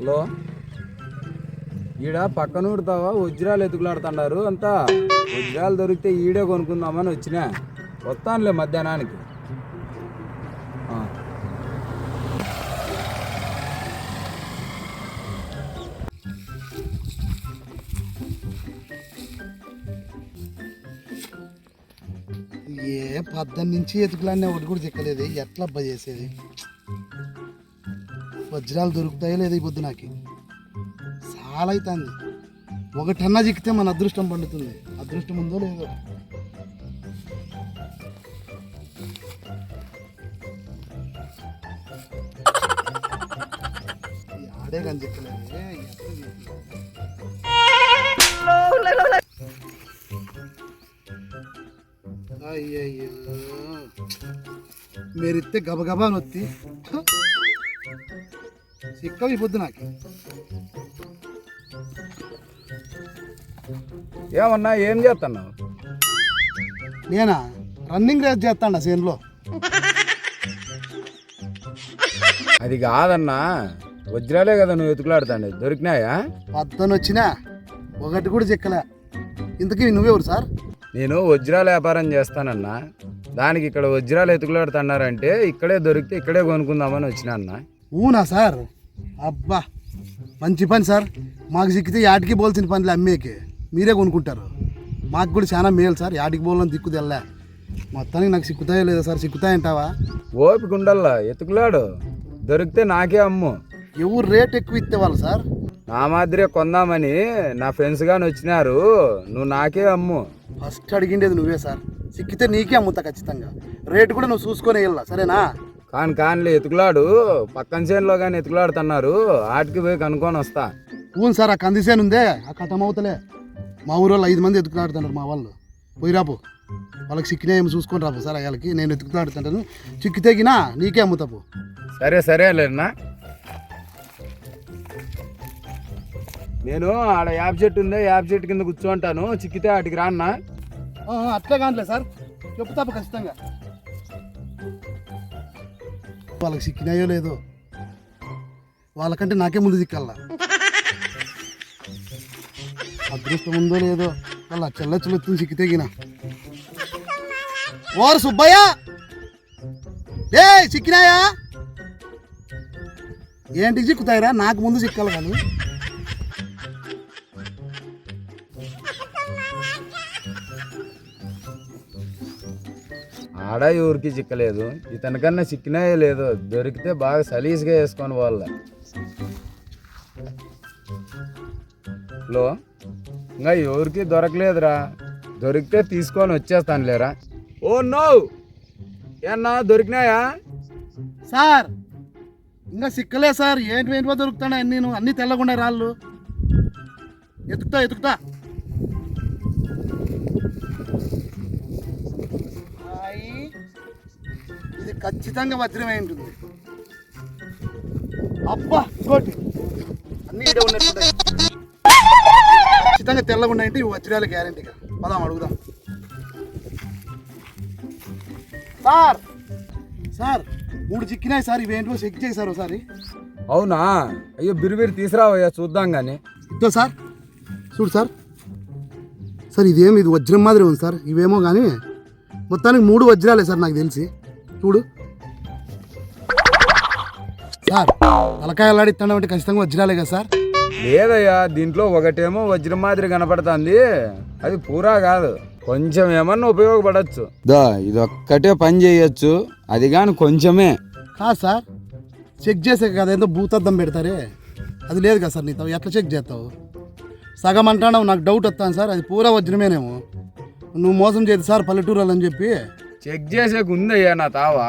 Hello? ఈడ పక్కన ఊడతావా వజ్రాలు ఎతుకులాడుతున్నారు. అంతా వజ్రాలు దొరికితే ఈడే కొనుక్కుందామని వచ్చినా. వస్తానులే మధ్యాహ్నానికి. ఏ పద్దెనిమిది నుంచి ఎతుకులన్నీ ఒకటి కూడా చిక్కలేదు. ఎట్లా అబ్బా చేసేది? వజ్రాలు దొరుకుతాయో లేదో ఈ పొద్దు నాకు. చాలా అవుతుంది ఒకటన్నా చిక్కితే మన అదృష్టం పండుతుంది. అదృష్టం ఉందో లేదో. ఆడే కానీ చెప్పలేదు. అయ్యయ్యో. మీరిస్తే గబగబా నొత్తి. సిక్కవి పొద్దు నాకు. ఏమన్నా ఏం చేస్తున్నావు నేనా? రన్నింగ్ రేస్ చేస్తాడా చేనులో. అది కాదన్నా వజ్రాలే కదా నువ్వు ఎతుకులాడుతాండి దొరికినాయా? పద్దను వచ్చినా ఒకటి కూడా చిక్కలే. ఇంతకీ నువ్వెవరు సార్? నేను వజ్రాల వ్యాపారం చేస్తానన్నా. దానికి ఇక్కడ వజ్రాలు ఎతుకులాడుతున్నారంటే ఇక్కడే దొరికితే ఇక్కడే కొనుక్కుందామని వచ్చినా అన్న. ఊనా సార్? అబ్బా మంచి పని సార్. మాకు సిక్కితే యాటికి పోల్సిన పనులు అమ్మేకి. మీరే కొనుక్కుంటారు. మాకు కూడా చాలా మేలు సార్. యాటికి పోలని దిక్కు తెల్లే. మొత్తానికి నాకు సిక్కుతాయో లేదో సార్ సిక్కుతాయంటావా? ఓపిక ఉండల్లా ఎతుకులాడు దొరికితే నాకే అమ్ము. ఎవరు రేట్ ఎక్కువ ఇస్తే వాళ్ళు సార్? నా మాదిరే కొందామని నా ఫ్రెండ్స్ గాని వచ్చినారు. నువ్వు నాకే అమ్ము. ఫస్ట్ అడిగిండేది నువ్వే సార్. సిక్కితే నీకే అమ్ముతా ఖచ్చితంగా. రేటు కూడా నువ్వు చూసుకొని వెళ్ళా సరేనా? కాని కానిలే ఎతుకులాడు. పక్కన చేనులో కానీ ఎతుకులాడుతున్నారు ఆటికి పోయి కనుక్కొని వస్తా. ఊను సార్ ఆ కందిసేను ఉందే ఆ కథమవుతలే మా ఊరు వాళ్ళు ఐదు మంది ఎత్తుకులాడుతున్నారు మా వాళ్ళు. పోయి రాపు. వాళ్ళకి ఏమి చూసుకొని రాపు సార్ అయ్యాలకి. నేను ఎత్తుకులాడుతుంటాను చిక్కి తెగినా నీకే అమ్ముతాపు. సరే సరే లేనా నేను ఆడ యాప్ చెట్టు ఉందే యాప్ చెట్టు కింద కూర్చోంటాను చిక్కితే ఆటికి రాన్నా అట్లే కానిలే సార్. చెప్తాపు ఖచ్చితంగా. వాళ్ళకి సిక్కినాయో లేదో. వాళ్ళకంటే నాకే ముందు దిక్కల్లా అదృష్టం ఉందో లేదో వాళ్ళ చెల్ల చెల్లెత్తుని సిక్కితే గిన. ఓరు సుబ్బయ్య! ఏ సిక్కినాయా ఏంటి చిక్కుతాయిరా నాకు ముందు చిక్కాలి కానీ. ఆడ ఎవరికి చిక్కలేదు. ఇతనికన్నా చిక్కినాయే లేదు. దొరికితే బాగా సలీస్గా వేసుకొని వాళ్ళ హలో ఇంకా ఎవరికి దొరకలేదురా. దొరికితే తీసుకొని వచ్చేస్తాను లేరా? Oh no! ఏనా దొరికినాయా? సార్ ఇంకా సిక్కలే సార్. ఏంటి ఏంటివో దొరుకుతాడా నేను అన్నీ తెల్లకుండా రాళ్ళు. ఎతుకుతా ఎతుకుతా ఇది ఖచ్చితంగా వజ్రమై ఉంటుంది అబ్బా ఇంకోటి. అన్ని ఉన్నట్టుంటాయి ఖచ్చితంగా తెల్లగుండా అంటే ఇవి వజ్రాలు గ్యారంటీగా పదాం అడుగుదాం. సార్ సార్ మూడు చిక్కినాయి సార్ ఇవేంటో చెక్ చేశారు ఒకసారి. అవునా? అయ్యో బిరిబిరి తీసుకురావయ్యా చూద్దాం కానీ ఇద్దో సార్. చూడు సార్. సార్ ఇదేం ఇది వజ్రం మాదిరి ఉంది సార్. ఇవేమో కానీ మొత్తానికి మూడు వజ్రాలే సార్ నాకు తెలిసి. చూడు. సార్ తలకాయ అల్లాడిస్తామంటే ఖచ్చితంగా వజ్రాలే కదా సార్? లేదయ్యా దీంట్లో ఒకటేమో వజ్రం మాదిరి కనపడుతుంది. అది పూరా కాదు. కొంచెం ఏమన్నా ఉపయోగపడచ్చు. దా ఇదొక్కటే పని చేయొచ్చు. అది కానీ కొంచెమే. కాదు సార్ చెక్ చేసే కదా ఏదో భూతద్దం పెడతారే. అది లేదు కదా సార్ నీతో ఎట్లా చెక్ చేస్తావు? సగం అంటావు నాకు డౌట్ వస్తాను సార్ అది పూరా వజ్రమేనేమో. నువ్వు మోసం చేయదు సార్ పల్లెటూరు అని చెప్పి చెక్ చేసేకి ఉందయ్యా నా తావా?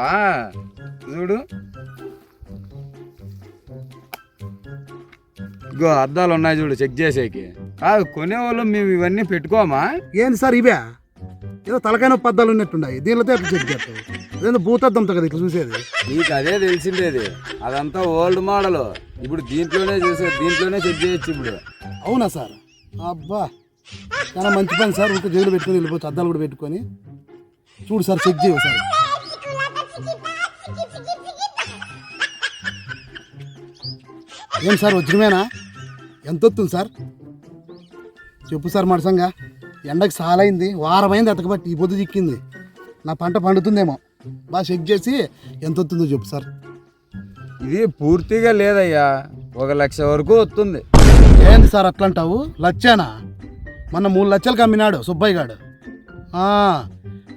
చూడు. ఇగో అద్దాలు ఉన్నాయి చూడు చెక్ చేసేకి. కాదు కొనేవాళ్ళు మేము ఇవన్నీ పెట్టుకోమా? ఏంది సార్ ఇవే? ఏదో తలకాయ నొప్పి అద్దాలు ఉన్నట్టున్నాయి. దీనితో ఎట్లా చెక్ చేస్తావు? భూతద్దంతో కదా ఇట్లా చూసేది? నీకు అదే తెలిసిండేది. అదంతా ఓల్డ్ మోడల్. ఇప్పుడు దీంట్లోనే చూసే దీంట్లోనే చెక్ చేయొచ్చు ఇప్పుడు. అవునా సార్? అబ్బా. చాలా మంచి పని సార్. ఇంకా జైలు పెట్టుకొని వెళ్ళిపోవచ్చు. అద్దాలు కూడా పెట్టుకొని. చూడు సార్ చెక్ చేయవు సార్ ఏం సార్ వజ్రమేనా? ఎంత వస్తుంది సార్? చెప్పు సార్ మడసంగా ఎండకి సాలైంది వారమైంది అతకబట్టి ఈ పొద్దు చిక్కింది. నా పంట పండుతుందేమో. బాగా చెక్ చేసి ఎంత వస్తుందో చెప్పు సార్. ఇది పూర్తిగా లేదయ్యా. ఒక లక్ష వరకు వస్తుంది. ఏంది సార్ అట్లా అంటావు లచ్చానా? మొన్న మూడు లక్షలకు అమ్మినాడు సుబ్బయ్య గాడు.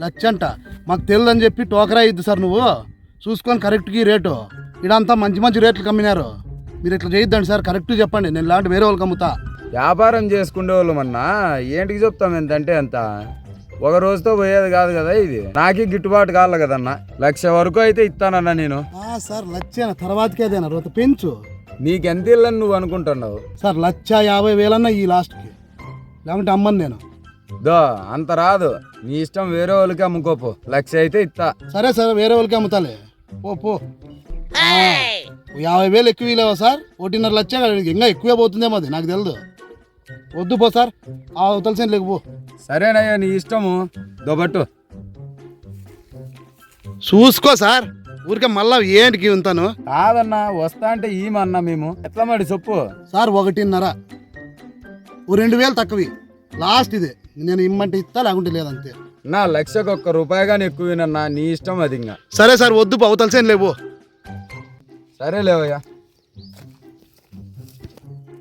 లచ్చంట మాకు తెలియదని చెప్పి టోకరా ఇద్దు సార్ నువ్వు. చూసుకొని కరెక్ట్కి రేటు. ఇడంతా మంచి మంచి రేట్లు అమ్మినారు మీరు ఇట్లా చేయొద్దండి సార్ కరెక్ట్ చెప్పండి. నేను లాంటి వేరే వాళ్ళకి అమ్ముతా. వ్యాపారం చేసుకునే వాళ్ళు మన్నా ఏంటికి చెప్తాం ఎంతంటే ఎంత ఒక రోజుతో పోయేది కాదు కదా ఇది. నాకే గిట్టుబాటు కావాలి కదన్నా. లక్ష వరకు అయితే ఇస్తానన్నా నేను. ఆ, సార్ లచ్చేనా తర్వాతకి అదేనా రోత పెంచు. నీకెంత ఇల్లని నువ్వు అనుకుంటున్నావు? సార్ లచ్చ యాభై వేలన్నా ఈ లాస్ట్కి లేకుంటే అమ్మను నేను. దో అంత రాదు. నీ ఇష్టం వేరే వాళ్ళకి అమ్ముకోపో. లక్ష అయితే ఇస్తా సరే సార్ వేరే వాళ్ళకి అమ్ముతాలే. పో పో. ఆ, యాభై వేలు ఎక్కువ లేవా సార్? ఒకటిన్నర లక్ష ఇంకా ఎక్కువే పోతుందేమో అది నాకు తెలియదు వద్దు పో సార్. ఆ అవతలసేం లేకు పో సరేనయ్యా నీ ఇష్టము. దోబట్టు చూసుకో సార్. ఊరికే మళ్ళా ఏంటికి ఉంటాను? కాదన్నా వస్తా అంటే ఈమన్నా మేము. ఎట్లా మరి చెప్పు. సార్ ఒకటిన్నర. ఓ రెండు వేలు తక్కువ లాస్ట్ ఇదే. నేను ఇమ్మంటే ఇస్తా లేకుంటే లేదంతే. నా లక్షకు ఒక్క రూపాయి కానీ ఎక్కువనన్నా నీ ఇష్టం అది ఇంకా. సరే సార్ వద్దు పో, అవతలసేం లేవు సరే లేవయ్యా.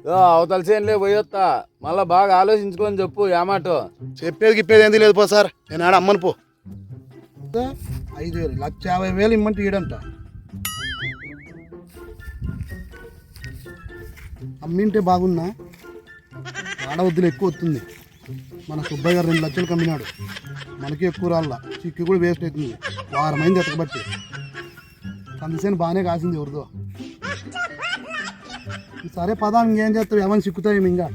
ఓ, అవతల చేనులే పోయొత్తా మళ్ళా బాగా ఆలోచించుకొని చెప్పు ఏమాటో చెప్పేది గిప్పేది ఏంది లేదు పో సార్. నేను ఆడ అమ్మను పో. ఐదు వేలు లక్ష యాభై వేలు ఇమ్మంటే ఈడంట. అమ్మింటే బాగున్నా. ఆడ వద్దులు ఎక్కువ వస్తుంది. మన సుబ్బయ్య గారు రెండు లక్షలు కమ్మినాడు. మనకి ఎక్కువ రాళ్ళ చిక్కి కూడా వేస్ట్ అవుతుంది. వారమైంది ఎతకబట్టి. కందిసేను బాగానే కాసింది ఎవరిదో. సరే పదా ఇంకేం చేస్తావు? ఏమైనా చిక్కుతాయి ఇంకా?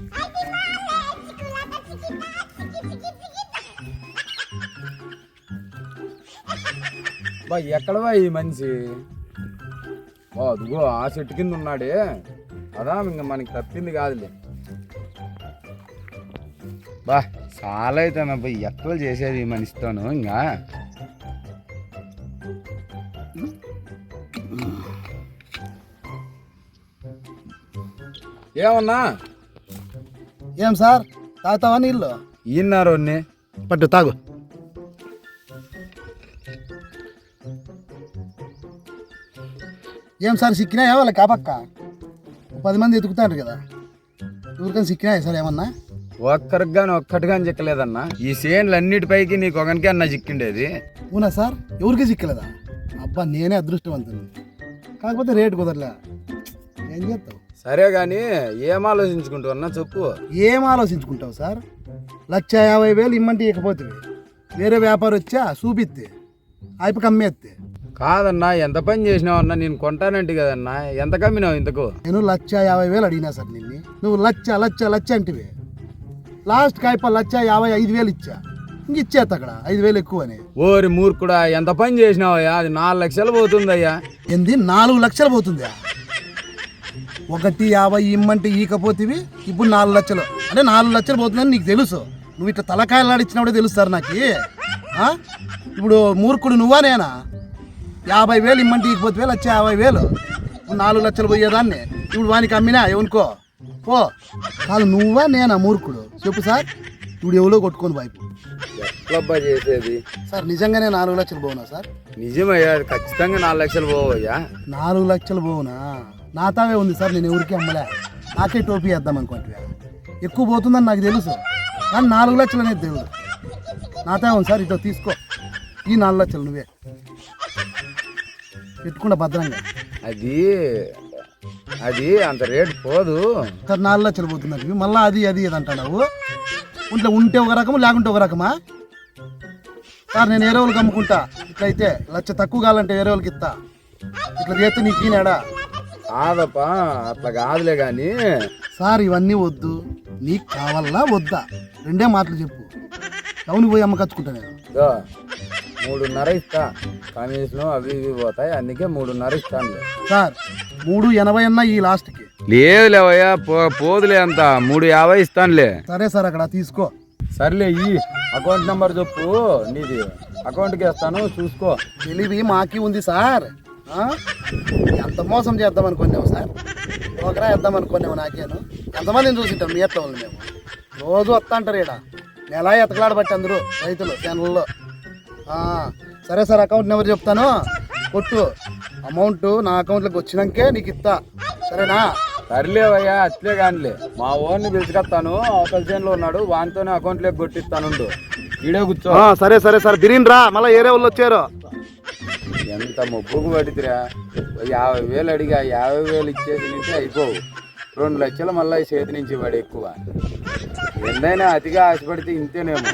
బా ఎక్కడవా ఈ మనిషి? ఓ అదిగో ఆ చెట్టు కింద ఉన్నాడే. అదా ఇంక మనకి తప్పింది కాదులే. బా. చాలా అయితే బా ఎక్కడ చేసేది ఈ మనిషితోను ఇంకా ఏమన్నా? ఏం సార్? తాగుతావా నీళ్ళు? ఈన్నారు పట్టు తాగు. ఏం సార్ సిక్కినాయా వాళ్ళ కాపక్క? పది మంది ఎతుకుతారు కదా. ఎవరికైనా సిక్కినాయా సార్ ఏమన్నా? ఒక్కరికి కానీ ఒక్కటి కానీ చిక్కలేదన్నా. ఈ సేన్లు అన్నిటిపైకి నీకు ఒకనికి అన్న చిక్కిండేది. అవునా సార్? ఎవరికి సిక్కలేదా అబ్బా నేనే అదృష్టవంతుని. కాకపోతే రేటు కుదరలే. ఏం చేస్తావు? సరే కానీ ఏం ఆలోచించుకుంటావు అన్నా చెప్పు. ఏం ఆలోచించుకుంటావు సార్? లక్ష యాభై వేలు ఇమ్మంటే ఇకపోతే వేరే వ్యాపారం వచ్చా చూపిస్తే అయిపోయి అమ్మేస్తే కాదన్నా ఎంత పని చేసినావన్నా నేను కొంటానంటే కదన్నా. ఎంత కమ్మినావు ఇంతకు? నేను లక్ష యాభై వేలు అడిగినా సార్ నిన్ను. నువ్వు లక్ష లక్ష లక్ష అంటివి. లాస్ట్ కాయప లక్ష యాభై ఐదు వేలు ఇచ్చా. ఇంక ఇచ్చేస్తా అక్కడ ఐదు వేలు ఎక్కువ అని ఓరి మూర్ఖుడా ఎంత పని చేసినావయ్యా? అది నాలుగు లక్షలు పోతుందయ్యా. ఏంది నాలుగు లక్షలు పోతుందా? ఒకటి యాభై ఇమ్మంటే ఈకపోతేవి ఇప్పుడు నాలుగు లక్షలు. అంటే నాలుగు లక్షలు పోతుందని నీకు తెలుసు. నువ్వు ఇట్లా తలకాయలు ఆడిచ్చినప్పుడే తెలుసు సార్ నాకు. ఆ? ఇప్పుడు మూర్ఖుడు నువ్వా నేనా? యాభై వేలు ఇమ్మంటే ఈకపోతే లక్ష యాభై వేలు. నాలుగు లక్షలు పోయేదాన్ని. ఇప్పుడు వానికి అమ్మినా ఎవనుకో పో కాదు నువ్వా నేనా మూర్ఖుడు? చెప్పు సార్. ఇప్పుడు ఎవరో కొట్టుకొని వైపు ఎట్లబ్బా చేసేది? సార్ నిజంగానే నాలుగు లక్షలు పోనా సార్? నిజమయ్యా ఖచ్చితంగా నాలుగు లక్షలు పోవయ్యా. నాలుగు లక్షలు పోవునా? నాతావే ఉంది సార్ నేను ఎవరికి అమ్మలే. నాకే టోపీ వేద్దాం అనుకుంటే ఎక్కువ పోతుందని నాకు తెలుసు. కానీ నాలుగు లక్షలు అనేది దేవుడు. నాతా ఉంది సార్ ఇటో తీసుకో. ఈ నాలుగు లక్షలు నువ్వే. పెట్టుకుండా భద్రంగా. అది అది అంత రేటు పోదు. సార్ నాలుగు లక్షలు పోతుందంటే మళ్ళీ అది అది ఇది అంటున్నావు? ఇంట్లో ఉంటే ఒక రకము లేకుంటే ఒక రకమా? సార్ నేను వేరే వాళ్ళకి అమ్ముకుంటా? ఇట్లయితే లక్ష తక్కువ కావాలంటే వేరే వాళ్ళకి ఇస్తా? ఇట్లా చేస్తే నీకు ఈనాడా? కాదప్పా అట్లా కాదులే కానీ సార్ ఇవన్నీ వద్దు. నీకు కావాలా వద్దా? రెండే మాటలు చెప్పు. టౌన్కి పోయి అమ్మకచ్చుకుంటా నేను. ఇదో, మూడున్నర ఇస్తా. కమిషన్ అవి ఇవి పోతాయి అందుకే మూడున్నర ఇస్తానులే. సార్ మూడు ఎనభై అన్న ఈ లాస్ట్కి. లేదు లేవయ్యా పో పోదులే అంత. మూడు యాభై ఇస్తానులే. సరే సార్ అక్కడ తీసుకో. సర్లే ఈ అకౌంట్ నెంబర్ చెప్పు. నీది అకౌంట్కి వేస్తాను చూసుకో. తెలివి మాకి ఉంది సార్. ఆ? ఎంత మోసం చేద్దాం అనుకున్నావు సార్? ఒకరా వేద్దాం అనుకున్నాము నాకేను. ఎంతమందిని చూసింటాం? మీ ఎట్ల మేము. రోజు వస్తా అంటారు ఇక్కడ నెలా ఎతకలాడబట్టి అందరూ రైతులు ఛానల్లో సరే సార్ అకౌంట్ నెంబర్ చెప్తాను. కొట్టు. అమౌంట్ నా అకౌంట్లోకి వచ్చినాకే నీకు ఇస్తా. సరేనా? సర్లేవయ్యా అట్లే కానిలే. మా ఓన్ని పిలుచుకొస్తాను అవతల చేనులో ఉన్నాడు వానితోనే అకౌంట్లోకి కొట్టిస్తానుండు. ఈడే కూర్చో. సరే సరే సార్ బిరిన్ రా మళ్ళీ ఏరే వాళ్ళు వచ్చారు. ఎంత మొబ్బుకు పడితిరా యాభై వేలు అడిగా యాభై వేలు ఇచ్చేసి నుంచి అయిపోవు. రెండు లక్షలు మళ్ళీ ఈ చేతి నుంచి పడి ఎక్కువ. ఎందైనా అతిగా ఆశపడితే ఇంతేనేమో.